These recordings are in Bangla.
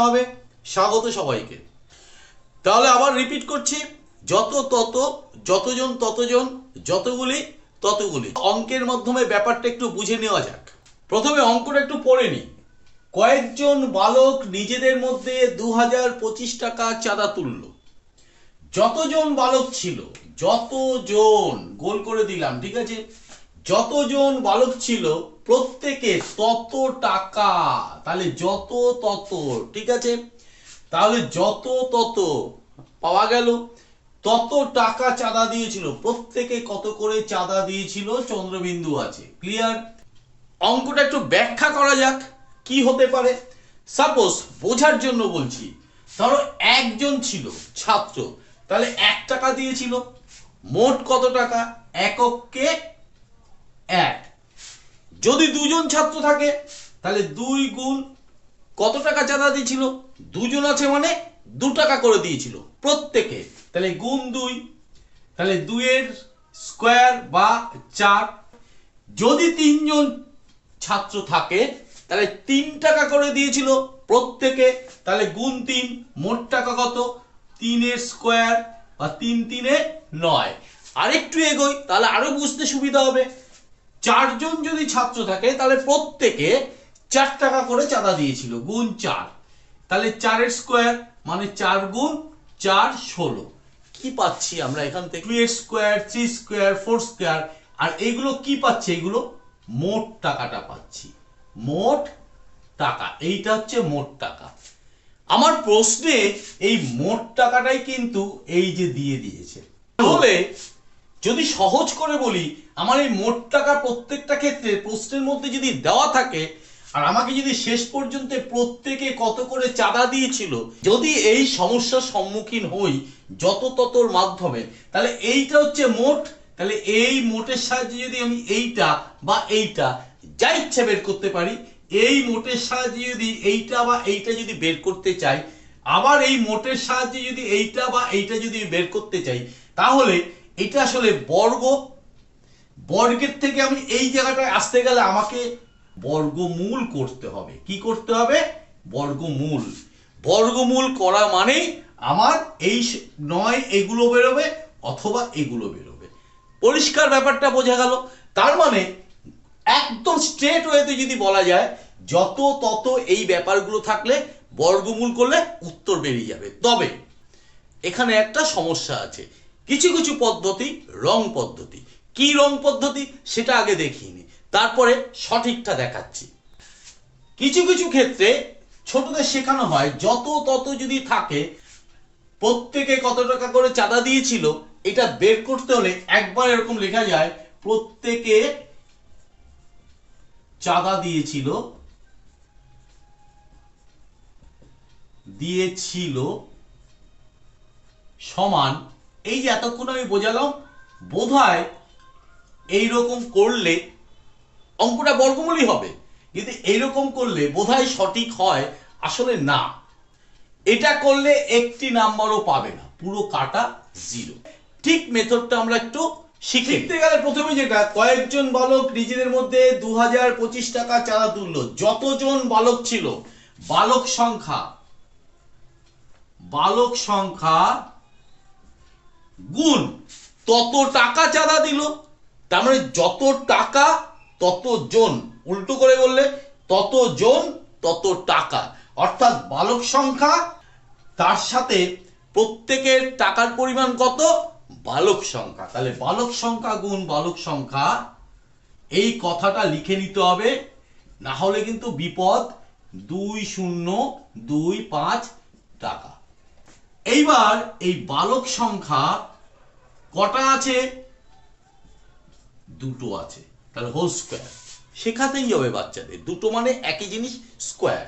হবে। স্বাগত সবাইকে। তাহলে আবার রিপিট করছি। যত তত, যতজন ততজন, যতগুলি ততগুলি। অঙ্কের মাধ্যমে ব্যাপারটা একটু বুঝে নেওয়া যাক। প্রথমে অঙ্কটা একটু পড়ে নিই। কয়েকজন বালক নিজেদের মধ্যে দু হাজার পঁচিশ টাকা চাঁদা তুলল। যতজন বালক ছিল, যতজন, গোল করে দিলাম, ঠিক আছে? যতজন বালক ছিল, প্রত্যেকে তত টাকা। তাহলে যত তত, ঠিক আছে? তাহলে যত তত পাওয়া গেল। তত টাকা চাঁদা দিয়েছিল। প্রত্যেকে কত করে চাঁদা দিয়েছিল? চন্দ্রবিন্দু আছে। ক্লিয়ার অঙ্কটা একটু ব্যাখ্যা করা যাক, কি হতে পারে? সাপোজ বোঝার জন্য বলছি, ধরো একজন ছিল ছাত্র, তাহলে এক টাকা দিয়েছিল। মোট কত টাকা? এককে এক। যদি দুজন ছাত্র থাকে, তাহলে দুই গুণ কত টাকা চাঁদা দিয়েছিল? দুজন আছে মানে দু টাকা করে দিয়েছিল প্রত্যেকে। তাহলে গুণ দুই। তাহলে দুইয়ের স্কোয়ার বা চার। যদি তিনজন ছাত্র থাকে, তাহলে তিন টাকা করে দিয়েছিল প্রত্যেকে। তাহলে গুণ তিন, মোট টাকা কত? তিনের স্কোয়ার বা তিন তিনে নয়। আরেকটু এগোই, তাহলে আরও বুঝতে সুবিধা হবে। চারজন যদি ছাত্র থাকে, তাহলে প্রত্যেকে চার টাকা করে চাঁদা দিয়েছিল, গুণ চার। তাহলে চারের স্কোয়ার মানে চার গুণ চার ষোলো। কি পাচ্ছি আমরা এখান থেকে? টু এর square, three square, four square, আর এগুলো কি পাচ্ছে? এগুলো মোট টাকাটা পাচ্ছি। মোট টাকা, এইটা হচ্ছে মোট টাকা। আমার প্রশ্নে এই মোট টাকাটাই কিন্তু এই যে দিয়ে দিয়েছে। তাহলে যদি সহজ করে বলি, আমার এই মোট টাকা প্রত্যেকটা ক্ষেত্রে প্রশ্নের মধ্যে যদি দেওয়া থাকে, আর আমাকে যদি শেষ পর্যন্ত প্রত্যেকে কত করে চাঁদা দিয়েছিল, যদি এই সমস্যার সম্মুখীন হই যত ততর মাধ্যমে, তাহলে এইটা হচ্ছে মোট। তাহলে এই মোটের সাহায্যে যদি আমি এইটা বা এইটা যা ইচ্ছে বের করতে পারি, এই মোটের সাহায্যে যদি এইটা বা এইটা যদি বের করতে চাই, আবার এই মোটের সাহায্যে যদি এইটা বা এইটা যদি বের করতে চাই, তাহলে এটা আসলে বর্গ। বর্গের থেকে আমি এই জায়গাটায় আসতে গেলে আমাকে বর্গমূল করতে হবে। কি করতে হবে? বর্গমূল। বর্গমূল করা মানে আমার এই নয় এগুলো বেরোবে অথবা এগুলো বেরোবে। পরিষ্কার ব্যাপারটা বোঝা গেল। তার মানে একদম স্ট্রেট ওয়েতে যদি বলা যায়, যত তত এই ব্যাপারগুলো থাকলে বর্গমূল করলে উত্তর বেরিয়ে যাবে। তবে এখানে একটা সমস্যা আছে। কিছু কিছু পদ্ধতি, রং পদ্ধতি। কি রং পদ্ধতি? সেটা আগে দেখিনি তারপরে সঠিকটা দেখাচ্ছি। কিছু কিছু ক্ষেত্রে ছোটদের শেখানো হয়, যত তত যদি থাকে, প্রত্যেকে কত টাকা করে চাঁদা দিয়েছিল, এটা বের করতে হলে একবার এরকম লেখা যায়, প্রত্যেকে চাঁদা দিয়েছিল দিয়েছিল সমান এই যে এতক্ষণ আমি বোঝালাম, বোধহয় এইরকম করলে অঙ্কটা বর্গমূলই হবে। কিন্তু এইরকম করলে বোধহয় সঠিক হয় আসলে না। এটা করলে একটি নাম্বারও পাবে না। পুরো কাটা জিরো। ঠিক মেথডটা আমরা একটু শিখতে গেলে প্রথমে যেটা, কয়েকজন বালক নিজেদের মধ্যে দু হাজার পঁচিশ টাকা চাঁদা তুলল। যতজন বালক ছিল, বালক সংখ্যা বালক সংখ্যা গুণ, তত টাকা চাঁদা দিল। তার মানে যত টাকা, তত জন। উল্টো করে বললে, তত জন, তত টাকা। অর্থাৎ বালক সংখ্যা, তার সাথে প্রত্যেকের টাকার পরিমাণ কত? বালক সংখ্যা। তাহলে বালক সংখ্যা গুণ, বালক সংখ্যা, এই কথাটা লিখে নিতে হবে। না হলে কিন্তু বিপদ দুই শূন্য, দুই পাঁচ টাকা। এইবার এই বালক সংখ্যা কটা আছে? দুটো আছে। তাহলে হোল স্কোয়ার শেখাতেই হবে বাচ্চাদের। দুটো মানে একই জিনিস square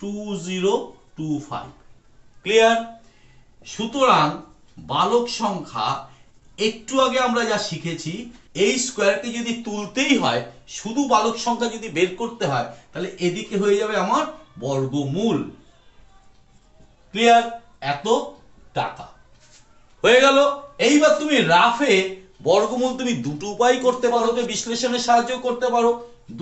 two zero two five clear সুতরাং বালক সংখ্যা, একটু আগে আমরা যা শিখেছি, এই স্কোয়ারকে যদি তুলতেই হয়, শুধু বালক সংখ্যা যদি বের করতে হয়, তাহলে এদিকে হয়ে যাবে আমার বর্গমূল। ক্লিয়ার এত টাকা। হয়ে গেল। এইবার তুমি রাফে বর্গমূল তুমি দুটো উপায় করতে পারো বিশ্লেষণের সাহায্য করতে পারো।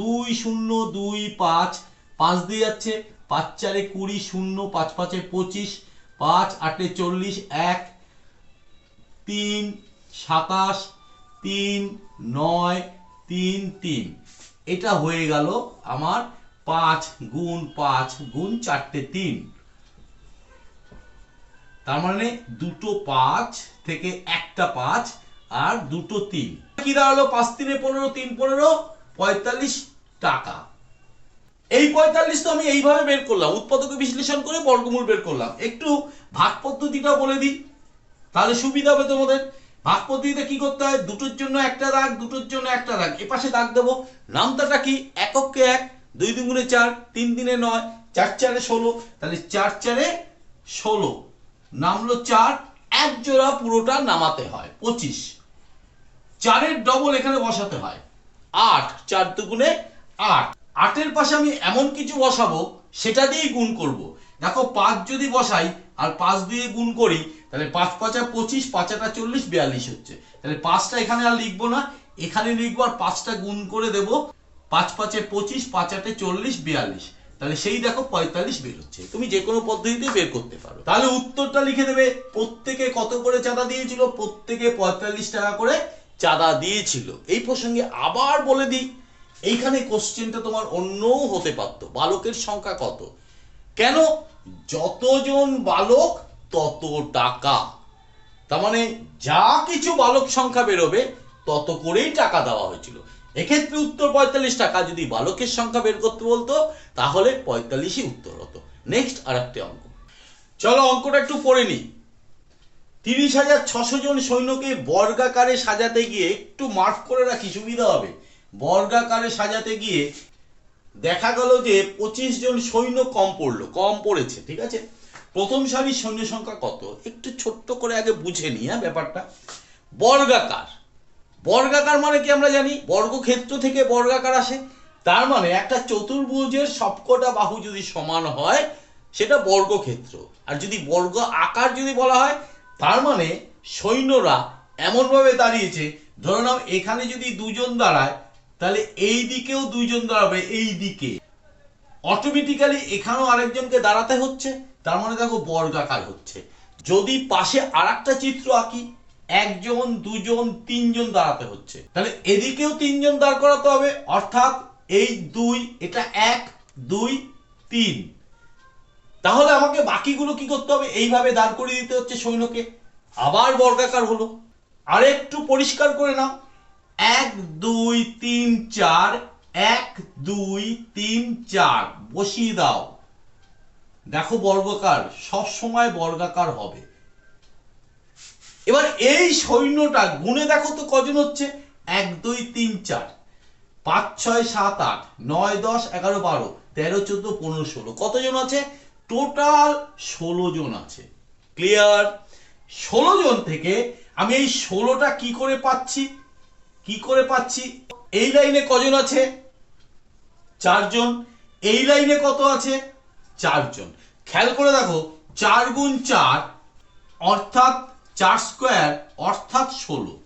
দুই শূন্য, দুই পাঁচ পাঁচ দিয়ে যাচ্ছে। পাঁচ চারে কুড়ি, শূন্য, পাঁচ পাঁচে পঁচিশ, পাঁচ আটে চল্লিশ, এক, তিন, সাতাশ, তিন, নয়, তিন তিন। এটা হয়ে গেল আমার পাঁচ গুণ পাঁচ গুণ চারটে তিন। তার মানে দুটো পাঁচ থেকে একটা পাঁচ আর দুটো তিন। কি দাঁড়াল? পাঁচ তিনে পনেরো, তিন পনেরো, পঁয়তাল্লিশ টাকা। এই পঁয়তাল্লিশ তো আমি এইভাবে বের করলাম, উৎপাদকে বিশ্লেষণ করে বর্গমূল বের করলাম। একটু ভাগ পদ্ধতিটা বলে দিই, তাহলে সুবিধা হবে তোমাদের। ভাগ পদ্ধতিতে কি করতে হয়? দুটোর জন্য একটা দাগ, দুটোর জন্য একটা দাগ। এপাশে দাগ দেবো। নামতাটা কি? এককে এক, দুই দুগুণে চার, তিন দিনে নয়, চার চারে ষোলো, তাহলে চার চারে ষোলো। নামলো চার এক জোড়া পুরোটা নামাতে হয়, পঁচিশ। চারের ডবল এখানে বসাতে হয়, আট, চার দুগুণে আট। আটের পাশে আমি এমন কিছু বসাবো, সেটা দিয়েই গুণ করব। দেখো, পাঁচ যদি বসাই, আর পাঁচ দিয়ে গুণ করি, তাহলে পাঁচ পাঁচা পঁচিশ, পাঁচাটা চল্লিশ, বিয়াল্লিশ হচ্ছে। তাহলে পাঁচটা এখানে আর লিখব না, এখানে লিখব আর পাঁচটা গুণ করে দেব, পাঁচ পাঁচে পঁচিশ পাঁচ আটে চল্লিশ, বিয়াল্লিশ। তাহলে সেই দেখো পঁয়তাল্লিশ বের হচ্ছে। তুমি যে কোনো পদ্ধতিতে বের করতে পারো। তাহলে উত্তরটা লিখে দেবে, প্রত্যেকে কত করে চাঁদা দিয়েছিল? প্রত্যেকে পঁয়তাল্লিশ টাকা করে চাঁদা দিয়েছিল। এই প্রসঙ্গে আবার বলে দিই, এইখানে কোশ্চেনটা তোমার অন্যও হতে পারতো। বালকের সংখ্যা কত? কেন? যতজন বালক, তত টাকা। তার মানে যা কিছু বালক সংখ্যা বেরোবে, তত করেই টাকা দেওয়া হয়েছিল। এক্ষেত্রে উত্তর পঁয়তাল্লিশ টাকা। যদি বালকের সংখ্যা বের করতে বলতো, তাহলে পঁয়তাল্লিশই উত্তর হতো। নেক্সট আর অঙ্ক। চলো অঙ্কটা একটু পড়ে নিই। তিরিশ হাজার ছশো জন সৈন্যকে বর্গাকারে সাজাতে গিয়ে একটু মার্ক করে রাখি, সুবিধা হবে। বর্গাকারে সাজাতে গিয়ে দেখা গেল যে পঁচিশ জন সৈন্য কম পড়ল, কম পড়েছে, ঠিক আছে? প্রথম সারির সৈন্য সংখ্যা কত? একটু ছোট্ট করে আগে বুঝে নিই হ্যাঁ ব্যাপারটা। বর্গাকার। বর্গাকার মানে কি আমরা জানি? বর্গক্ষেত্র থেকে বর্গাকার আসে। তার মানে একটা চতুর্ভুজের সবকটা বাহু যদি সমান হয়, সেটা বর্গক্ষেত্র। আর যদি বর্গ আকার যদি বলা হয়, তার মানে সৈন্যরা এমনভাবে দাঁড়িয়েছে, ধরে নাও এখানে যদি দুজন দাঁড়ায়, তাহলে এই দিকেও দুইজন দাঁড়াবে, এই দিকে। অটোমেটিক্যালি এখানেও আরেকজনকে দাঁড়াতে হচ্ছে, তার মানে দেখো বর্গাকার হচ্ছে। যদি পাশে আর চিত্র আঁকি একজন, দুজন, তিনজন দাঁড়াতে হচ্ছে। তাহলে এদিকেও তিনজন দাঁড় করাতে হবে, অর্থাৎ এই দুই, এটা এক, দুই, তিন। তাহলে আমাকে বাকিগুলো কি করতে হবে? এইভাবে দাঁড় করিয়ে দিতে হচ্ছে সৈন্যকে। আবার বর্গাকার হলো। আর একটু পরিষ্কার করে নাও। এক, দুই, তিন, চার, এক, দুই, তিন, চার। বসিয়ে দাও। দেখো বর্গাকার সব সময় বর্গাকার হবে। এবার এই সৈন্যটা গুণে দেখো তো কজন হচ্ছে? এক, দুই, তিন, চার। পাঁচ, ছয়, সাত, আট, নয়, দশ, এগারো, বারো, তেরো, চোদ্দ, পনেরো, ষোলো। কতজন আছে? টোটাল ষোলো জন আছে। ক্লিয়ার ষোলো জন থেকে আমি এই ষোলোটা কি করে পাচ্ছি? কি করে পাচ্ছি? এই লাইনে কজন আছে? চারজন। এই লাইনে কত আছে? চারজন। খেয়াল করে দেখো, চার গুণ চার, অর্থাৎ চার স্কোয়ার অর্থাৎ ষোলো।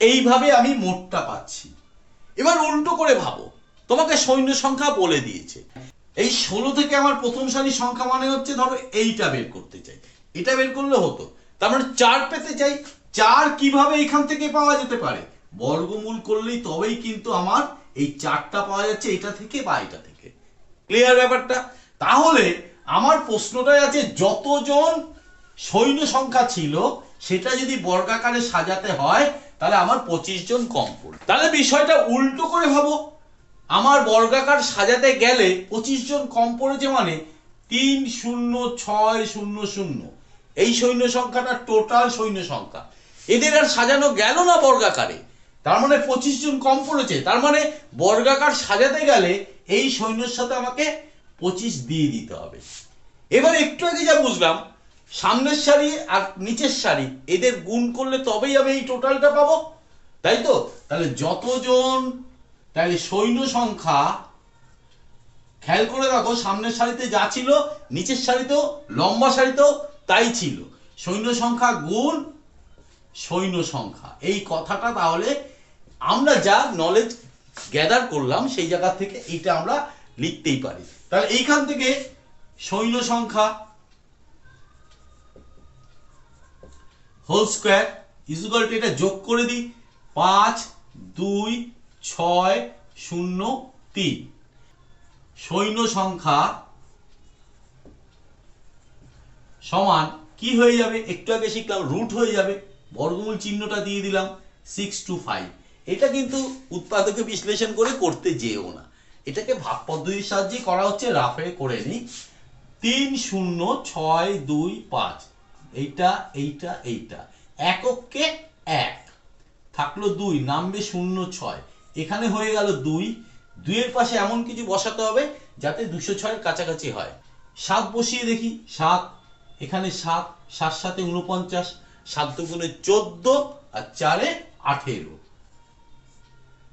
এইভাবে আমি মোটটা পাচ্ছি। এবার উল্টো করে ভাবো, তোমাকে সৈন্য সংখ্যা বলে দিয়েছে। এই ষোলো থেকে আমার প্রথম সারি সংখ্যা মানে হচ্ছে ধরো এইটা বের করতে চাই। এটা বের করলে হতো। তার মানে চার পেতে চাই। চার কীভাবে এখান থেকে পাওয়া যেতে পারে? বর্গমূল করলেই তবেই কিন্তু আমার এই চারটা পাওয়া যাচ্ছে এটা থেকে বা এটা থেকে। ক্লিয়ার ব্যাপারটা? তাহলে আমার প্রশ্নটাই আছে যতজন সৈন্য সংখ্যা ছিল, সেটা যদি বর্গাকারে সাজাতে হয়, তাহলে আমার পঁচিশ জন কম পড়বে। তাহলে বিষয়টা উল্টো করে ভাবো। আমার বর্গাকার সাজাতে গেলে পঁচিশ জন কম পড়েছে মানে তিন শূন্য ছয় শূন্য শূন্য। এই সৈন্য সংখ্যাটা টোটাল সৈন্য সংখ্যা। এদের আর সাজানো গেল না বর্গাকারে। তার মানে পঁচিশ জন কম পড়েছে। তার মানে বর্গাকার সাজাতে গেলে এই সৈন্যের সাথে আমাকে পঁচিশ দিয়ে দিতে হবে। এবার একটু আগে যা বুঝলাম সামনের সারি আর নিচের সারি, এদের গুণ করলে তবেই আমি এই টোটালটা পাবো। তাই তো? তাহলে যতজন, তাহলে সৈন্য সংখ্যা, খেয়াল করে রাখো সামনের সারিতে যা ছিল, নিচের সারিতেও, লম্বা সারিতেও তাই ছিল। সৈন্য সংখ্যা গুণ সৈন্য সংখ্যা। এই কথাটা তাহলে আমরা যা নলেজ গ্যাদার করলাম, সেই জায়গা থেকে এইটা আমরা লিখতেই পারি। তাহলে এইখান থেকে সৈন্য সংখ্যা হোল স্কোয়ার ইজুকাল টু এটা যোগ করে দিই পাঁচ, দুই, ছয়, শূন্য, তিন। সৈন্য সংখ্যা সমান কি হয়ে যাবে? একটু আগে শিখলাম রুট হয়ে যাবে। বর্গমূল চিহ্নটা দিয়ে দিলাম সিক্স টু ফাইভ এটা কিন্তু উৎপাদকে বিশ্লেষণ করে করতে যেও না। এটাকে ভাগ পদ্ধতির সাহায্যে করা হচ্ছে রাফে করে নিই। তিন, শূন্য, ছয়, দুই, পাঁচ। এইটা এইটা এইটা। এককে এক। থাকল দুই, নামবে শূন্য ছয়। এখানে হয়ে গেল দুই। দুইয়ের পাশে এমন কিছু বসাতে হবে যাতে দুশো ছয়ের কাছাকাছি হয়। সাত বসিয়ে দেখি, সাত। এখানে সাত সাত সাথে উনপঞ্চাশ সাত দুগুণে চোদ্দ আর চারে আঠেরো।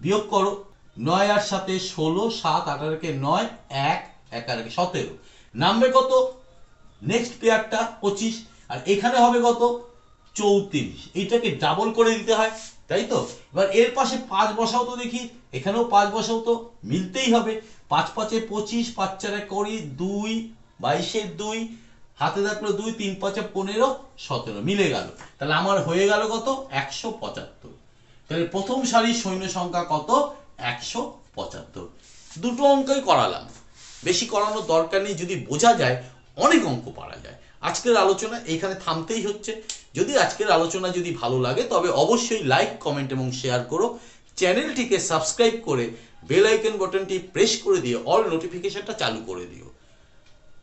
বিয়োগ করো। নয় আর সাথে ষোলো, সাত আঠারোকে নয়, এক এক আর সতেরো। নামবে কত? নেক্সট পেয়ারটা পঁচিশ। আর এখানে হবে কত? চৌত্রিশ। এইটাকে ডাবল করে দিতে হয়, তাই তো? এবার এর পাশে পাঁচ বসাও তো দেখি, এখানেও পাঁচ বসাও তো মিলতেই হবে। পাঁচ পাঁচে পঁচিশ, পাঁচ চারে করি দুই বাইশের দুই, হাতে থাকল দুই, তিন পাঁচে পনেরো, সতেরো, মিলে গেল। তাহলে আমার হয়ে গেল কত? একশো পঁচাত্তর। তাহলে প্রথম সারির সৈন্য সংখ্যা কত? একশো পঁচাত্তর। দুটো অঙ্কই করালাম। বেশি করানোর দরকার নেই, যদি বোঝা যায়, অনেক অঙ্ক পারা যায়। আজকের আলোচনা এইখানে থামতেই হচ্ছে। যদি আজকের আলোচনা যদি ভালো লাগে, তবে অবশ্যই লাইক কমেন্ট এবং শেয়ার করো। চ্যানেলটিকে সাবস্ক্রাইব করে বেল আইকন বটনটি প্রেস করে দিয়ে অল নোটিফিকেশনটা চালু করে দিও।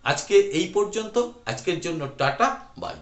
আজকে এই পর্যন্ত। আজকের জন্য টাটা বাই